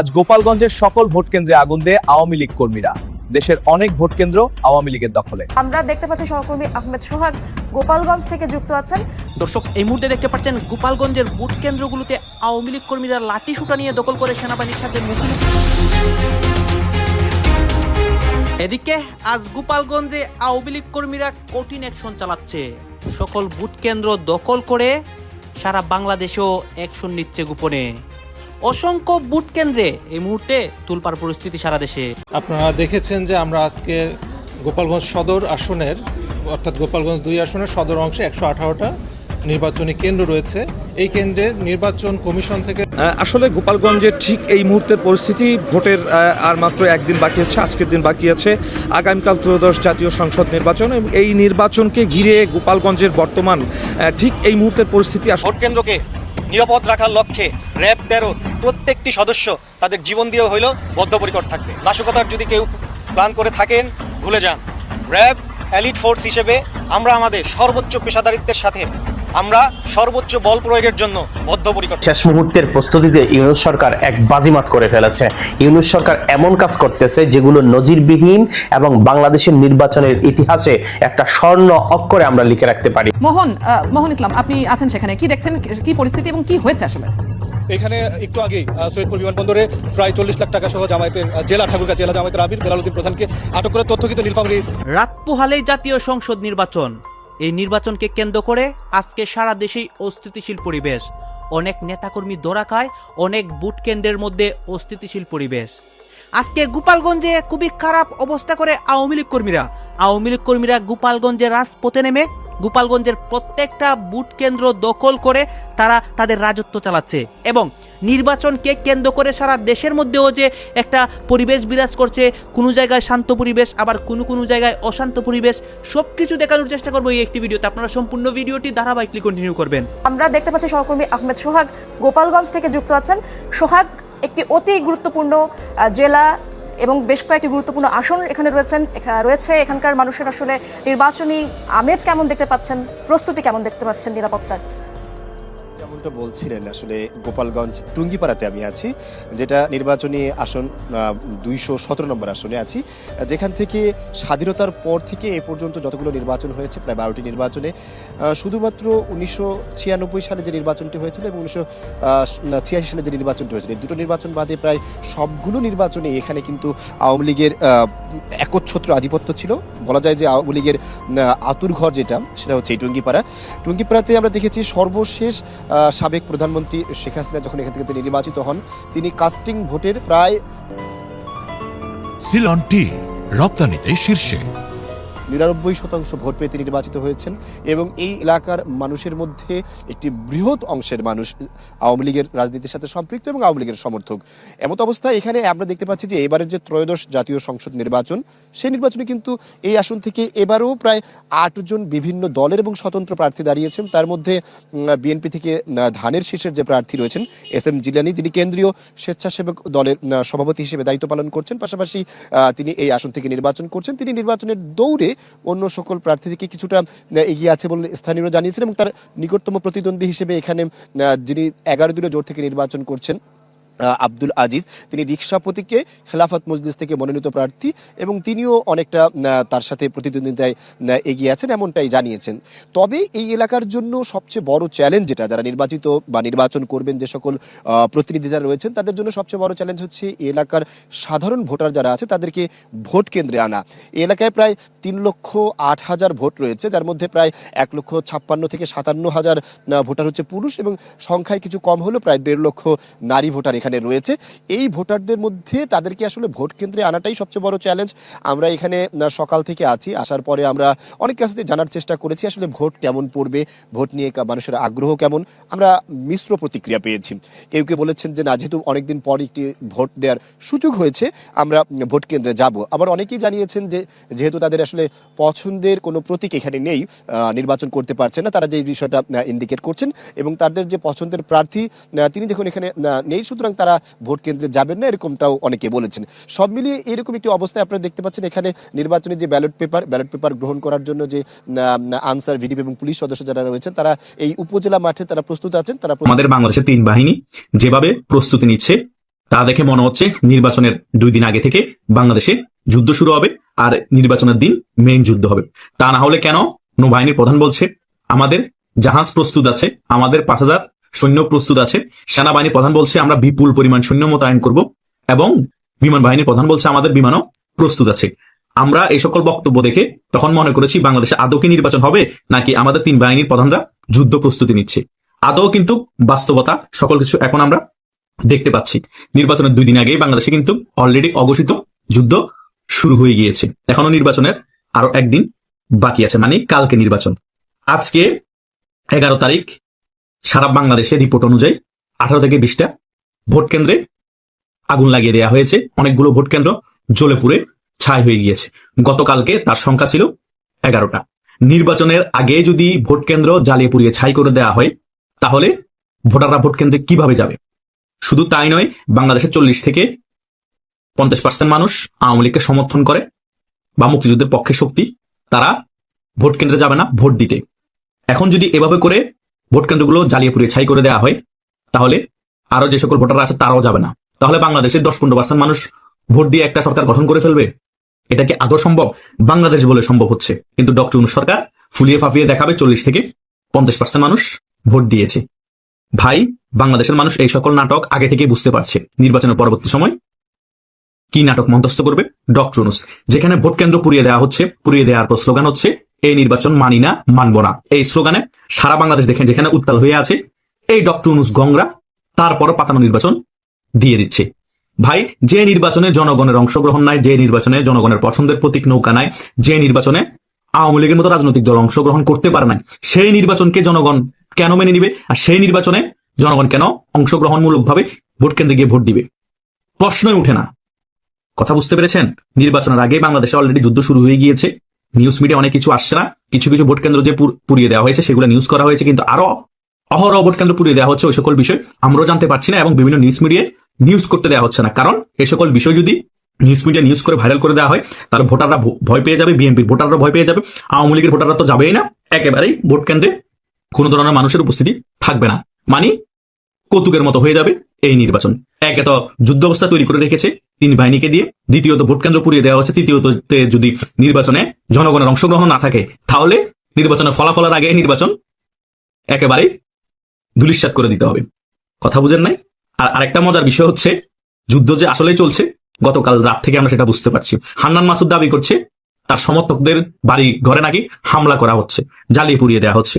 আজ গোপালগঞ্জের সকল ভোট কেন্দ্রে আগুন দেয় আওয়ামী লীগ কর্মীরা। দেশের অনেক ভোট কেন্দ্র আওয়ামী লীগের দখলে। আমরা দেখতে পাচ্ছি সহকর্মী আহমেদ সোহাগ গোপালগঞ্জ থেকে যুক্ত আছেন। দর্শক এই মুহূর্তে দেখতে পাচ্ছেন গোপালগঞ্জের ভোট কেন্দ্রগুলোতে আওয়ামী লীগ কর্মীরা লাঠি সুটা নিয়ে দখল করে সেনাবাহিনীর সাথে মুখোমুখি। এদিকে আজ গোপালগঞ্জে আওয়ামী লীগ কর্মীরা কঠিন অ্যাকশন চালাচ্ছে। সকল বুথ কেন্দ্র দখল করে সারা বাংলাদেশেও অ্যাকশন নিচ্ছে গোপনে। অসংখ্য বুথ কেন্দ্রে এই মুহূর্তে তুলপার পরিস্থিতি সারা দেশে। আপনারা দেখেছেন যে আমরা আজকে গোপালগঞ্জ সদর আসনের অর্থাৎ গোপালগঞ্জ দুই আসনের সদর অংশে একশো আঠারোটা নির্বাচনী কেন্দ্র রয়েছে। এই কেন্দ্রের নির্বাচন কমিশন থেকে আসলে গোপালগঞ্জের ঠিক এই মুহূর্তের পরিস্থিতি ভোটের আর মাত্র একদিন বাকি আছে আজকের দিন বাকি আছে আগামীকাল ত্রয়োদশ জাতীয় সংসদ নির্বাচন এবং এই নির্বাচনকে ঘিরে গোপালগঞ্জের বর্তমান আহ, ঠিক এই মুহূর্তের পরিস্থিতি ভোট কেন্দ্রকে নিরাপদ রাখার লক্ষ্যে র্যাব তেরো প্রত্যেকটি সদস্য তাদের জীবন দিয়েও হইল বদ্ধপরিকর থাকবে নাশকতার যদি কেউ প্ল্যান করে থাকেন, ভুলে যান। র্যাব, এলিট ফোর্স হিসেবে আমরা আমাদের সর্বোচ্চ পেশাদারিত্বের সাথে আমরা সর্বোচ্চ বল প্রয়োগের জন্য বদ্ধপরিকর শেষ মুহূর্তের প্রস্তুতিতে ইউনুস সরকার এক বাজিমাত করে ফেলেছে। ইউনুস সরকার এমন কাজ করতেছে যেগুলো নজিরবিহীন এবং বাংলাদেশের নির্বাচনের ইতিহাসে একটা স্বর্ণ অক্ষরে আমরা লিখে রাখতে পারি। মোহন আহ, মোহন ইসলাম আপনি আছেন সেখানে। কি দেখছেন? কি পরিস্থিতি এবং কি হয়েছে আসলে? এখানে একটু আগেই সৈয়দপুর বিমানবন্দরে প্রায় চল্লিশ লাখ টাকা সহ জামায়াতের জেলা ঠাকুরগাঁ জেলা জামায়াতের আবির বেলালুদ্দিন প্রধানকে আটক করে তথ্যকৃত নীলফামারী রাত পোহালেই জাতীয় সংসদ নির্বাচন। এই নির্বাচনকে কেন্দ্র করে আজকে সারা দেশেই অস্থিতিশীল পরিবেশ। অনেক নেতাকর্মী দৌড়া খায় অনেক বুট কেন্দ্রের মধ্যে অস্থিতিশীল পরিবেশ। আজকে গোপালগঞ্জে খুবই খারাপ অবস্থা করে আওয়ামী লীগ কর্মীরা। আওয়ামী লীগ কর্মীরা গোপালগঞ্জে রাজপথে নেমে গোপালগঞ্জের প্রত্যেকটা বুট কেন্দ্র দখল করে তারা তাদের রাজত্ব চালাচ্ছে এবং নির্বাচনকে কেন্দ্র করে সারা দেশের মধ্যেও যে একটা পরিবেশ বিরাজ করছে, কোনো জায়গায় শান্ত পরিবেশ, আবার কোনো কোনো জায়গায় অশান্ত পরিবেশ সব কিছু দেখানোর চেষ্টা করব এই একটি ভিডিওতে। আপনারা সম্পূর্ণ ভিডিওটি ধারাবাহিকলি কন্টিনিউ করবেন। আমরা দেখতে পাচ্ছি সহকর্মী আহমেদ সোহাগ গোপালগঞ্জ থেকে যুক্ত আছেন। সোহাগ, একটি অতি গুরুত্বপূর্ণ জেলা এবং বেশ কয়েকটি গুরুত্বপূর্ণ আসন এখানে রয়েছেন রয়েছে। এখানকার মানুষের আসলে নির্বাচনী আমেজ কেমন দেখতে পাচ্ছেন? প্রস্তুতি কেমন দেখতে পাচ্ছেন নিরাপত্তার? যেমনটা বলছিলেন, আসলে গোপালগঞ্জ টুঙ্গিপাড়াতে আমি আছি, যেটা নির্বাচনী আসন দুইশো সতেরো নম্বর আসনে আছি। যেখান থেকে স্বাধীনতার পর থেকে এ পর্যন্ত যতগুলো নির্বাচন হয়েছে, প্রায় বারোটি নির্বাচনে শুধুমাত্র উনিশশো ছিয়ানব্বই সালে যে নির্বাচনটি হয়েছিল এবং উনিশশো ছিয়াশি সালে যে নির্বাচনটি হয়েছিল, এই দুটো নির্বাচন বাদে প্রায় সবগুলো নির্বাচনে এখানে কিন্তু আওয়ামী লীগের একচ্ছত্র আধিপত্য ছিল। বলা যায় যে আওয়ামী লীগের আতুর ঘর যেটা, সেটা হচ্ছে এই টুঙ্গিপাড়া। টুঙ্গিপাড়াতে আমরা দেখেছি সর্বশেষ সাবেক প্রধানমন্ত্রী শেখ হাসিনা যখন এখান থেকে তিনি নির্বাচিত হন, তিনি কাস্টিং ভোটের প্রায় সিলন টি রপ্তানিতে শীর্ষে। নিরানব্বই শতাংশ ভোট পেয়ে তিনি নির্বাচিত হয়েছেন এবং এই এলাকার মানুষের মধ্যে একটি বৃহৎ অংশের মানুষ আওয়ামী লীগের রাজনীতির সাথে সম্পৃক্ত এবং আওয়ামী লীগের সমর্থক। এমত অবস্থায় এখানে আমরা দেখতে পাচ্ছি যে এবারের যে ত্রয়োদশ জাতীয় সংসদ নির্বাচন, সেই নির্বাচনে কিন্তু এই আসন থেকে এবারও প্রায় আটজন বিভিন্ন দলের এবং স্বতন্ত্র প্রার্থী দাঁড়িয়েছেন। তার মধ্যে বিএনপি থেকে ধানের শীর্ষের যে প্রার্থী রয়েছেন এস এম জিলানি, যিনি কেন্দ্রীয় স্বেচ্ছাসেবক দলের সভাপতি হিসেবে দায়িত্ব পালন করছেন। পাশাপাশি তিনি এই আসন থেকে নির্বাচন করছেন। তিনি নির্বাচনের দৌড়ে অন্য সকল প্রার্থী থেকে কিছুটা এগিয়ে আছে বলে স্থানীয়রা জানিয়েছেন এবং তার নিকটতম প্রতিদ্বন্দ্বী হিসেবে এখানে যিনি এগারো দিনের জোর থেকে নির্বাচন করছেন। আব্দুল আজিজ। তিনি রিক্সা খেলাফত মজলিস থেকে মনোনীত প্রার্থী এবং তিনিও অনেকটা তার সাথে প্রতিদ্বন্দ্বিতায় এগিয়ে আছেন এমনটাই জানিয়েছেন। তবে এই এলাকার জন্য সবচেয়ে বড় চ্যালেঞ্জ যেটা, যারা নির্বাচিত বা নির্বাচন করবেন যে সকল প্রতিনিধিরা রয়েছেন, তাদের জন্য সবচেয়ে বড় চ্যালেঞ্জ হচ্ছে এই এলাকার সাধারণ ভোটার যারা আছে, তাদেরকে ভোট কেন্দ্রে আনা। এলাকায় প্রায় তিন লক্ষ আট হাজার ভোট রয়েছে, যার মধ্যে প্রায় এক লক্ষ ছাপ্পান্ন থেকে সাতান্ন হাজার ভোটার হচ্ছে পুরুষ এবং সংখ্যায় কিছু কম হলেও প্রায় দেড় লক্ষ নারী ভোটার এখানে রয়েছে। এই ভোটারদের মধ্যে তাদেরকে আসলে ভোট কেন্দ্রে আনাটাই সবচেয়ে বড় চ্যালেঞ্জ আমরা এখানে সকাল থেকে আছি। আসার পরে আমরা অনেক কাছ থেকে জানার চেষ্টা করেছি, আসলে ভোট কেমন পড়বে, ভোট নিয়ে মানুষের আগ্রহ কেমন। আমরা মিশ্র প্রতিক্রিয়া পেয়েছি। কেউ কেউ বলেছেন যে, না, যেহেতু অনেকদিন পর একটি ভোট দেওয়ার সুযোগ হয়েছে, আমরা ভোট কেন্দ্রে যাব। আবার অনেকেই জানিয়েছেন যে, যেহেতু তাদের আসলে পছন্দের কোনো প্রতীক এখানে নেই নির্বাচন করতে পারছে না, তারা যে বিষয়টা ইন্ডিকেট করছেন এবং তাদের যে পছন্দের প্রার্থী তিনি যখন এখানে নেই, সুতরাং তারা ভোট কেন্দ্রে যাবেন না, এরকমটাও অনেকে বলেছেন। সব মিলিয়ে এরকম একটি অবস্থায় আপনারা দেখতে পাচ্ছেন, এখানে নির্বাচনে যে ব্যালট পেপার ব্যালট পেপার গ্রহণ করার জন্য যে আনসার, ভিডিপি এবং পুলিশ সদস্য যারা রয়েছেন, তারা এই উপজেলা মাঠে তারা প্রস্তুত আছেন, তারা আমাদের বাংলাদেশের তিন বাহিনী যেভাবে প্রস্তুতি নিচ্ছে, তা দেখে মনে হচ্ছে নির্বাচনের দুই দিন আগে থেকে বাংলাদেশে যুদ্ধ শুরু হবে আর নির্বাচনের দিন মেইন যুদ্ধ হবে। তা না হলে কেন নৌবাহিনীর প্রধান বলছে, আমাদের জাহাজ প্রস্তুত আছে, আমাদের পাঁচ হাজার সৈন্য প্রস্তুত আছে। সেনাবাহিনী প্রধান বলছে, আমরা বিপুল পরিমাণ সৈন্য মোতায়েন করব এবং বিমান বাহিনীর প্রধান বলছে, আমাদের বিমানও প্রস্তুত আছে। আমরা এই সকল বক্তব্য দেখে তখন মনে করেছি, বাংলাদেশে আদৌ কি নির্বাচন হবে, নাকি আমাদের তিন বাহিনীর প্রধানরা যুদ্ধ প্রস্তুতি নিচ্ছে। আদৌ কিন্তু বাস্তবতা, সকল কিছু এখন আমরা দেখতে পাচ্ছি। নির্বাচনের দুই দিন আগেই বাংলাদেশে কিন্তু অলরেডি অঘোষিত যুদ্ধ শুরু হয়ে গিয়েছে। এখনও নির্বাচনের আরও একদিন বাকি আছে মানে কালকে নির্বাচন। আজকে এগারো তারিখ সারা বাংলাদেশে রিপোর্ট অনুযায়ী আঠারো থেকে বিশটা ভোট কেন্দ্রে আগুন লাগিয়ে দেওয়া হয়েছে। অনেকগুলো ভোট কেন্দ্র জ্বলে পুড়ে ছাই হয়ে গিয়েছে। গতকালকে তার সংখ্যা ছিল এগারোটা। নির্বাচনের আগে যদি ভোট কেন্দ্র জ্বালিয়ে পুড়িয়ে ছাই করে দেওয়া হয়, তাহলে ভোটাররা ভোট কেন্দ্রে কীভাবে যাবে? শুধু তাই নয় বাংলাদেশের চল্লিশ থেকে পঞ্চাশ পার্সেন্ট মানুষ আওয়ামী লীগকে সমর্থন করে বা মুক্তিযুদ্ধের পক্ষে শক্তি, তারা ভোট কেন্দ্রে যাবে না, ভোট দিতে। এখন যদি এভাবে করে ভোট কেন্দ্রগুলো জ্বালিয়ে পুড়িয়ে ছাই করে দেওয়া হয়, তাহলে আরও যে সকল ভোটাররা আছে তারাও যাবে না। তাহলে বাংলাদেশের দশ পনেরো পার্সেন্ট মানুষ ভোট দিয়ে একটা সরকার গঠন করে ফেলবে? এটা কি আদৌ সম্ভব? বাংলাদেশ বলে সম্ভব হচ্ছে। কিন্তু ডক্টর ইউনূস সরকার ফুলিয়ে ফাঁপিয়ে দেখাবে চল্লিশ থেকে পঞ্চাশ পার্সেন্ট মানুষ ভোট দিয়েছে। ভাই, বাংলাদেশের মানুষ এই সকল নাটক আগে থেকে বুঝতে পারছে। নির্বাচনের পরবর্তী সময় কি নাটক মন্তস্থ করবে? ডক্টর যেখানে ভোট কেন্দ্র পুড়িয়ে দেওয়া হচ্ছে, পুড়িয়ে দেওয়ার পর স্লোগান হচ্ছে এই নির্বাচন মানি না, মানব না। এই স্লোগানে সারা বাংলাদেশ দেখেন যেখানে উত্তাল হয়ে আছে, এই ডক্টর অনুস গংরা তারপরও পাতানো নির্বাচন দিয়ে দিচ্ছে। ভাই, যে নির্বাচনে জনগণের অংশগ্রহণ নাই, যে নির্বাচনে জনগণের পছন্দের প্রতীক নৌকা নাই, যে নির্বাচনে আওয়ামী লীগের মতো রাজনৈতিক দল অংশগ্রহণ করতে পারে নাই, সেই নির্বাচনকে জনগণ কেন মেনে নিবে? আর সেই নির্বাচনে জনগণ কেন অংশগ্রহণমূলকভাবে ভোট কেন্দ্রে গিয়ে ভোট দিবে? প্রশ্নই উঠে না। কথা বুঝতে পেরেছেন? নির্বাচনের আগে বাংলাদেশে অলরেডি যুদ্ধ শুরু হয়ে গিয়েছে। নিউজ মিডিয়া অনেক কিছু আসছে না। কিছু কিছু ভোট কেন্দ্র যে পুড়িয়ে দেওয়া হয়েছে, সেগুলো নিউজ করা হয়েছে, কিন্তু আরও অহরহ ভোট কেন্দ্র পুড়িয়ে দেওয়া হচ্ছে ওই সকল বিষয় আমরাও জানতে পারছি না এবং বিভিন্ন নিউজ মিডিয়ায় নিউজ করতে দেওয়া হচ্ছে না। কারণ এই সকল বিষয় যদি নিউজ মিডিয়া নিউজ করে ভাইরাল করে দেওয়া হয়, তাহলে ভোটাররা ভয় পেয়ে যাবে বিএনপির ভোটাররা ভয় পেয়ে যাবে। আওয়ামী লীগের ভোটাররা তো যাবেই না। একেবারেই ভোট কেন্দ্রে কোনো ধরনের মানুষের উপস্থিতি থাকবে না। মানে কৌতুকের মতো হয়ে যাবে এই নির্বাচন। একে তো যুদ্ধ অবস্থা তৈরি করে রেখেছে। তিন বাহিনীকে দিয়ে দ্বিতীয়ত ভোট কেন্দ্র পুড়িয়ে দেওয়া হচ্ছে। তৃতীয়ত যদি নির্বাচনে জনগণের অংশগ্রহণ না থাকে, তাহলে নির্বাচনের ফলাফলের আগে নির্বাচন একেবারেই ধুলিশ্বাত করে দিতে হবে। কথা বুঝেন নাই? আর আরেকটা মজার বিষয় হচ্ছে, যুদ্ধ যে আসলেই চলছে, গতকাল রাত থেকে আমরা সেটা বুঝতে পারছি। হান্নান মাসুদ দাবি করছে, তার সমর্থকদের বাড়ি ঘরে নাকি হামলা করা হচ্ছে, জ্বালিয়ে পুড়িয়ে দেওয়া হচ্ছে।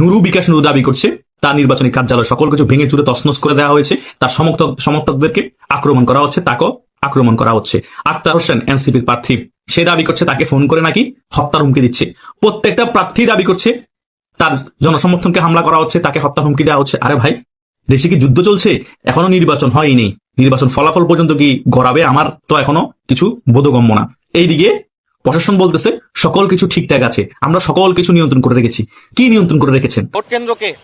নুরু বিকাশ নুরু দাবি করছে, তার নির্বাচনী কার্যালয় সকল কিছু ভেঙে চুরে তছনছ করে দেওয়া হয়েছে, তার সমর্থক সমর্থকদেরকে আক্রমণ করা হচ্ছে, তাকেও আক্রমণ করা হচ্ছে। আক্তার হোসেন, এনসিপির প্রার্থী। সে দাবি করছে তাকে ফোন করে নাকি হত্যার হুমকি দিচ্ছে। প্রত্যেকটা প্রার্থী দাবি করছে, তার জনসমর্থনকে হামলা করা হচ্ছে, তাকে হত্যা হুমকি দেওয়া হচ্ছে। আরে ভাই, দেশে কি যুদ্ধ চলছে? এখনও নির্বাচন হয়নি। নির্বাচন ফলাফল পর্যন্ত কি গড়াবে? আমার তো এখনও কিছু বোধগম্য না। এইদিকে প্রশাসন বলতেছে, সকল কিছু ঠিকঠাক আছে। আমরা সকল কিছু নিয়ন্ত্রণ করে রেখেছি। কি নিয়ন্ত্রণ করে রেখেছেন? ভোট কেন্দ্রকে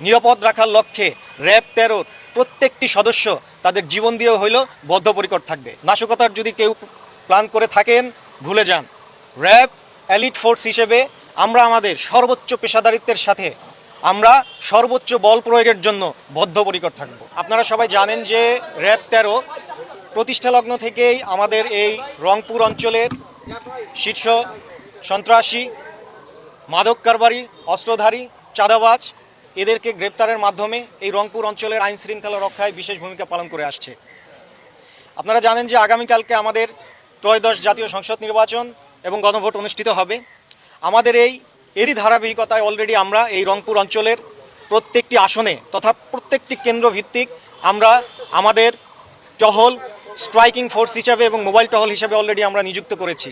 নিরাপদ রাখার লক্ষ্যে র্যাব তেরোর প্রত্যেকটি সদস্য তাদের জীবন দিয়ে হইলেও বদ্ধপরিকর থাকবে। নাশকতার যদি কেউ প্ল্যান করে থাকেন, ভুলে যান। র্যাব এলিট ফোর্স হিসেবে আমরা আমাদের সর্বোচ্চ পেশাদারিত্বের সাথে আমরা সর্বোচ্চ বল প্রয়োগের জন্য বদ্ধপরিকর থাকব। আপনারা সবাই জানেন যে র্যাব তেরো প্রতিষ্ঠা লগ্ন থেকেই আমাদের এই রংপুর অঞ্চলের শীর্ষ সন্ত্রাসী, মাদক কারবারি, অস্ত্রধারী, চাঁদাবাজ এদেরকে গ্রেপ্তারের মাধ্যমে এই রংপুর অঞ্চলের আইন শৃঙ্খলা রক্ষায় বিশেষ ভূমিকা পালন করে আসছে। আপনারা জানেন যে আগামীকালকে আমাদের ত্রয়োদশ জাতীয় সংসদ নির্বাচন এবং গণভোট অনুষ্ঠিত হবে। আমাদের এই, এরই ধারাবাহিকতায় অলরেডি আমরা এই রংপুর অঞ্চলের প্রত্যেকটি আসনে তথা প্রত্যেকটি কেন্দ্র ভিত্তিক আমরা আমাদের টহল স্ট্রাইকিং ফোর্স হিসাবে এবং মোবাইল টহল হিসাবে অলরেডি আমরা নিযুক্ত করেছি।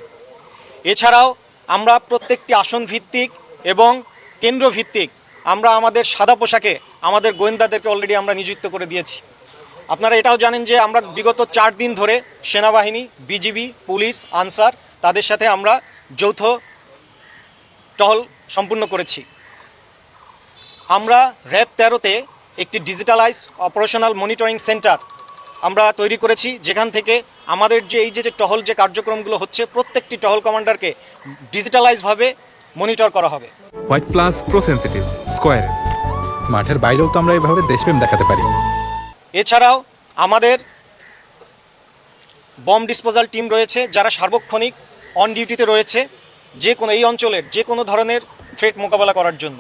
এছাড়াও আমরা প্রত্যেকটি আসন ভিত্তিক এবং কেন্দ্র ভিত্তিক আমরা আমাদের সাদা পোশাকে আমাদের গোয়েন্দাদেরকে অলরেডি আমরা নিযুক্ত করে দিয়েছি। আপনারা এটাও জানেন যে আমরা বিগত চার দিন ধরে সেনাবাহিনী, বিজিবি, পুলিশ, আনসার, তাদের সাথে আমরা যৌথ টহল সম্পূর্ণ করেছি। আমরা র্যাব তেরোতে একটি ডিজিটালাইজ অপারেশনাল মনিটরিং সেন্টার আমরা তৈরি করেছি, যেখান থেকে আমাদের যে এই যে টহল যে কার্যক্রমগুলো হচ্ছে, প্রত্যেকটি টহল কমান্ডারকে ডিজিটালাইজভাবে মনিটর করা হবে। White plus pro sensitive square মাঠের বাইরেও তো আমরা এভাবে দেশপ্রেম দেখাতে পারি। এছাড়াও আমাদের বম ডিসপোজাল টিম রয়েছে যারা সার্বক্ষণিক অন ডিউটিতে রয়েছে যে কোনো এই অঞ্চলের যে কোনো ধরনের থ্রেট মোকাবেলা করার জন্য।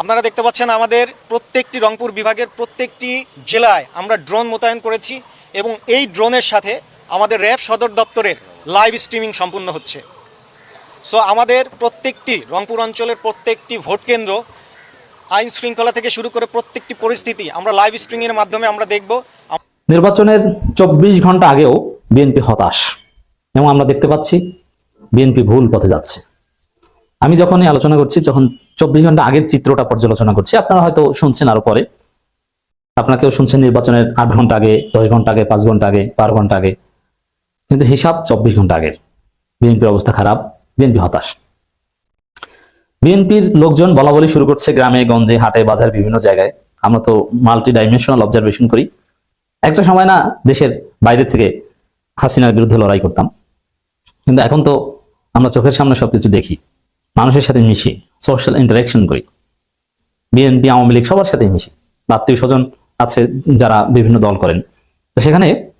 আপনারা দেখতে পাচ্ছেন আমাদের প্রত্যেকটি রংপুর বিভাগের প্রত্যেকটি জেলায় আমরা ড্রোন মোতায়েন করেছি এবং এই ড্রোনের সাথে আমাদের র্যাব সদর দপ্তরের লাইভ স্ট্রিমিং সম্পূর্ণ হচ্ছে। সো আমাদের প্রত্যেকটি রংপুর অঞ্চলের প্রত্যেকটি ভোট কেন্দ্র আইন শৃঙ্খলা থেকে শুরু করে প্রত্যেকটি পরিস্থিতি আমরা লাইভ স্ট্রিমিংয়ের মাধ্যমে আমরা দেখব। নির্বাচনের চব্বিশ ঘণ্টা আগেও বিএনপি হতাশ। এবং আমরা দেখতে পাচ্ছি বিএনপি ভুল পথে যাচ্ছে। আমি যখনই আলোচনা করছি, যখন চব্বিশ ঘণ্টা আগের চিত্রটা পর্যালোচনা করছি, আপনারা হয়তো শুনছেন আরও পরে। আপনাকেও শুনছেন নির্বাচনের আট ঘণ্টা আগে, দশ ঘণ্টা আগে, পাঁচ ঘণ্টা আগে, বারো ঘণ্টা আগে। কিন্তু হিসাব চব্বিশ ঘণ্টা আগের। বিএনপির অবস্থা খারাপ। বিএনপি হতাশ। বিএনপির লোকজন বলা বলি শুরু করছে গ্রামে, গঞ্জে, হাটে, বাজার বিভিন্ন জায়গায়। আমরা তো মাল্টি ডাইমেনশনাল অবজারভেশন করি। একটা সময় না দেশের বাইরে থেকে হাসিনার বিরুদ্ধে লড়াই করতাম। কিন্তু এখন তো আমরা চোখের সামনে সবকিছু দেখি। মানুষের সাথে মিশি সোশ্যাল ইন্টারাকশন করি। বিএনপি, আওয়ামী লীগ সবার সাথে মিশি। আত্মীয় স্বজন আছে যারা বিভিন্ন দল করেন। তো সেখানে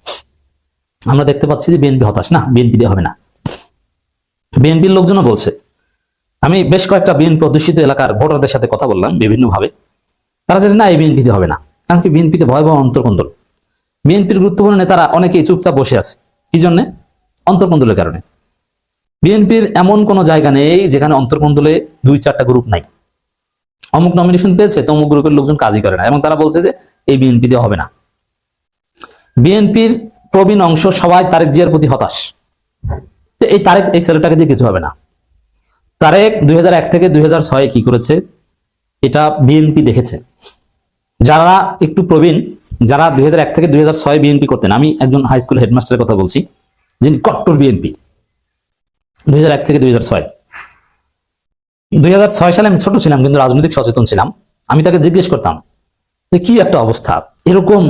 আমরা দেখতে পাচ্ছি যে বিএনপি হতাশ। না, বিএনপি দিয়ে হবে না। বিএনপির লোকজনও বলছে। আমি বেশ কয়েকটা বিএনপি অধ্যুষিত এলাকার ভোটারদের সাথে কথা বললাম বিভিন্নভাবে। তারা জানে না এই বিএনপিতে হবে না, কারণ কি বিএনপিতে ভয়াবহ অন্তর্কন্দল। বিএনপির গুরুত্বপূর্ণ নেতারা অনেকেই চুপচাপ বসে আছে। কি জন্য? অন্তর্কন্দলের কারণে। বিএনপির এমন কোনো জায়গা নেই যেখানে অন্তর্কন্দলে দুই চারটা গ্রুপ নাই। অমুক নমিনেশন পেয়েছে তো অমুক গ্রুপের লোকজন কাজই করে না এবং তারা বলছে যে এই বিএনপি দিয়ে হবে না। বিএনপির প্রবীণ অংশ সবাই তারেক জিয়ার প্রতি হতাশ। তো এই তারেক, এই ছেলেটাকে দিয়ে কিছু হবে না। তারেক দুই হাজার এক থেকে দুই কি করেছে? এটা বিএনপি দেখেছে। যারা একটু প্রবীণ, যারা দুই হাজার এক থেকে দুই হাজার ছয় বিএনপি করতেন, আমি একজন হাই স্কুল হেডমাস্টারের কথা বলছি, যিনি কট্টর বিএনপি, দুই হাজার এক থেকে দুই দুই সালে আমি ছোট ছিলাম, কিন্তু রাজনৈতিক সচেতন ছিলাম। আমি তাকে জিজ্ঞেস করতাম যে কি একটা অবস্থা? এরকম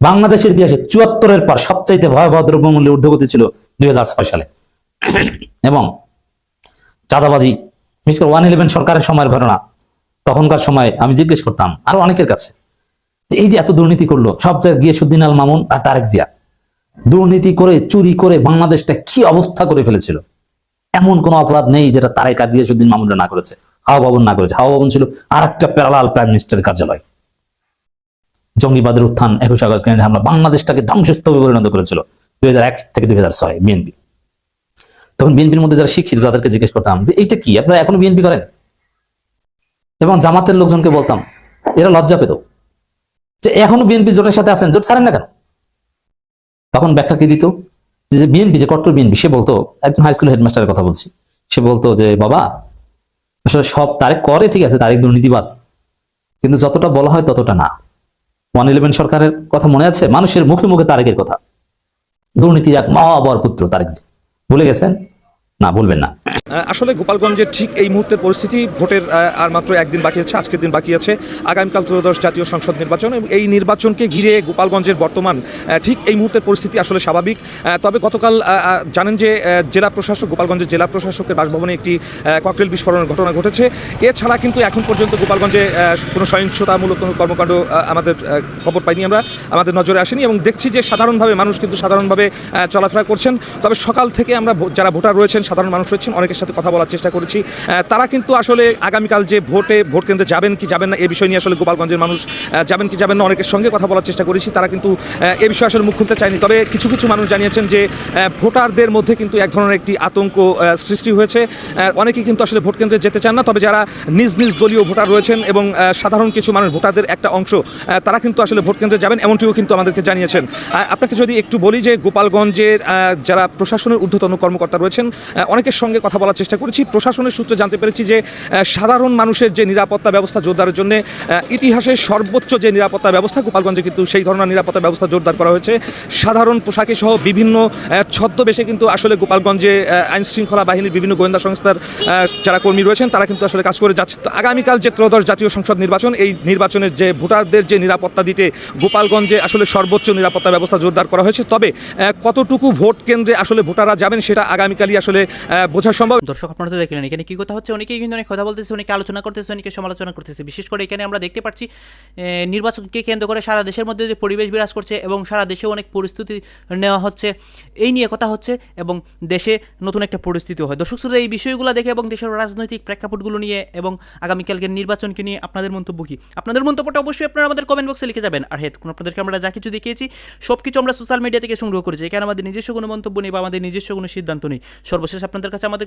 বাংলাদেশের ইতিহাসে চুয়াত্তরের পর সবচাইতে ভয়াবহ দ্রব্যমূল্যের ঊর্ধ্বগতি ছিল দুই হাজার ছয় সালে। এবং চাঁদাবাজি, বিশেষ করে ওয়ান ইলেভেন সরকারের সময়ের ঘটনা, তখনকার সময় আমি জিজ্ঞেস করতাম আরও অনেকের কাছে যে এই যে এত দুর্নীতি করল, সব জায়গায় গিয়েসুদ্দিন আল মামুন আর তারেক জিয়া, দুর্নীতি করে, চুরি করে বাংলাদেশটা কি অবস্থা করে ফেলেছিল? এমন কোন অপরাধ নেই যেটা তারেক আর গিয়ে সুদ্দিন মামুনরা না করেছে হাওয়া ভবন না করেছে। হাওয়া ভবন ছিল আর একটা প্যারালাল প্রাইম মিনিস্টারের কার্যালয়। জঙ্গিবাদের উত্থান একুশ আগস্ট হামলা বাংলাদেশটাকে ধ্বংসস্তূপে পরিণত করেছিল দুই হাজার এক থেকে দুই হাজার ছয় বিএনপি। তখন বিএনপির মধ্যে যারা শিক্ষিত, তাদেরকে জিজ্ঞেস করতাম যে, এইটা কি? আপনারা এখনও বিএনপি করেন? এবং জামাতের লোকজনকে বলতাম, এরা লজ্জা পেত যে, এখনও বিএনপি জোটের সাথে আছেন, জোট ছাড়েন না কেন? তখন ব্যাখ্যা কি দিত? যে বিএনপি, যে কট্টর বিএনপি, সে বলতো, একজন হাই স্কুল হেডমাস্টারের কথা বলছি। সে বলতো যে, বাবা, আসলে সব তারেক করে, ঠিক আছে, তারেক দুর্নীতিবাজ। কিন্তু যতটা বলা হয়, ততটা না। ওয়ান ইলেভেন সরকারের কথা মনে আছে? মানুষের মুখে মুখে তারেকের কথা। দুর্নীতির এক মহাবর পুত্র তারেক। ভুলে গেছেন? না ভুলবেন না। আসলে গোপালগঞ্জের ঠিক এই মুহূর্তের পরিস্থিতি, ভোটের আর মাত্র একদিন বাকি আছে, আজকের দিন বাকি আছে। আগামীকাল ত্রয়োদশ জাতীয় সংসদ নির্বাচন এবং এই নির্বাচনকে ঘিরে গোপালগঞ্জের বর্তমান ঠিক এই মুহূর্তের পরিস্থিতি আসলে স্বাভাবিক। তবে গতকাল জানেন যে জেলা প্রশাসক, গোপালগঞ্জের জেলা প্রশাসকের বাসভবনে একটি ককটেল বিস্ফোরণের ঘটনা ঘটেছে। এছাড়া কিন্তু এখন পর্যন্ত গোপালগঞ্জে কোনো সহিংসতামূলক কোনো কর্মকাণ্ড আমাদের খবর পাইনি আমরা, আমাদের নজরে আসেনি এবং দেখছি যে সাধারণভাবে মানুষ কিন্তু সাধারণভাবে চলাফেরা করছেন। তবে সকাল থেকে আমরা যারা ভোটার রয়েছেন, সাধারণ মানুষ রয়েছেন অনেকের সাথে কথা বলার চেষ্টা করেছি। তারা কিন্তু আসলে আগামীকাল যে ভোটে ভোট কেন্দ্রে যাবেন কি যাবেন না এ বিষয় নিয়ে আসলে গোপালগঞ্জের মানুষ যাবেন কি যাবেন না অনেকের সঙ্গে কথা বলার চেষ্টা করেছি। তারা কিন্তু এ বিষয়ে আসলে মুখ খুলতে চায়নি। তবে কিছু কিছু মানুষ জানিয়েছেন যে ভোটারদের মধ্যে কিন্তু এক ধরনের একটি আতঙ্ক সৃষ্টি হয়েছে। আহ, অনেকেই কিন্তু আসলে ভোট কেন্দ্রে যেতে চান না তবে যারা নিজ নিজ দলীয় ভোটার রয়েছেন এবং সাধারণ কিছু মানুষ ভোটারদের একটা অংশ তারা কিন্তু আসলে ভোট কেন্দ্রে যাবেন এমনটিও কিন্তু আমাদেরকে জানিয়েছেন। আপনাকে যদি একটু বলি যে গোপালগঞ্জের যারা প্রশাসনের ঊর্ধ্বতন কর্মকর্তা রয়েছেন অনেকের সঙ্গে কথা বলার চেষ্টা করেছি। প্রশাসনের সূত্রে জানতে পেরেছি যে সাধারণ মানুষের যে নিরাপত্তা ব্যবস্থা জোরদারের জন্য ইতিহাসের সর্বোচ্চ যে নিরাপত্তা ব্যবস্থা, গোপালগঞ্জে কিন্তু সেই ধরনের নিরাপত্তা ব্যবস্থা জোরদার করা হয়েছে। সাধারণ পোশাকে সহ বিভিন্ন ছদ্মবেশে কিন্তু আসলে গোপালগঞ্জে আইন শৃঙ্খলা বাহিনীর বিভিন্ন গোয়েন্দা সংস্থার যারা কর্মী রয়েছেন, তারা কিন্তু আসলে কাজ করে যাচ্ছে। তো আগামীকাল যে ত্রয়োদশ জাতীয় সংসদ নির্বাচন, এই নির্বাচনের যে ভোটারদের যে নিরাপত্তা দিতে গোপালগঞ্জে আসলে সর্বোচ্চ নিরাপত্তা ব্যবস্থা জোরদার করা হয়েছে। তবে কতটুকু ভোট কেন্দ্রে আসলে ভোটাররা যাবেন, সেটা আগামীকালই আসলে বোঝা সম্ভব। দর্শক আপনারা তো দেখলেন, এখানে কি কথা হচ্ছে? অনেকেই কিন্তু অনেক কথা বলতেছে, অনেকে আলোচনা করতেছে, অনেকে সমালোচনা করতেছে। বিশেষ করে এখানে আমরা দেখতে পাচ্ছি নির্বাচনকে কেন্দ্র করে সারা দেশের মধ্যে যে পরিবেশ বিরাজ করছে এবং সারা দেশে অনেক পরিস্থিতি নেওয়া হচ্ছে। এই নিয়ে কথা হচ্ছে এবং দেশে নতুন একটা পরিস্থিতি হয়। দর্শক শ্রোতা, এই বিষয়গুলো দেখে এবং দেশের রাজনৈতিক প্রেক্ষাপটগুলো নিয়ে এবং আগামীকালকে নির্বাচনকে নিয়ে আপনাদের মন্তব্য কি? আপনাদের মন্তব্যটা অবশ্যই আপনারা আমাদের কমেন্ট বক্সে লিখে যাবেন। আর হ্যাঁ আপনাদেরকে আমরা যা কিছু দেখিয়েছি সব কিছু আমরা সোশ্যাল মিডিয়া থেকে সংগ্রহ করেছি। এখানে আমাদের নিজস্ব কোনো মন্তব্য নেই বা আমাদের নিজস্ব কোনো সিদ্ধান্ত নেই। সর্বশেষ আপনাদের কাছে আমাদের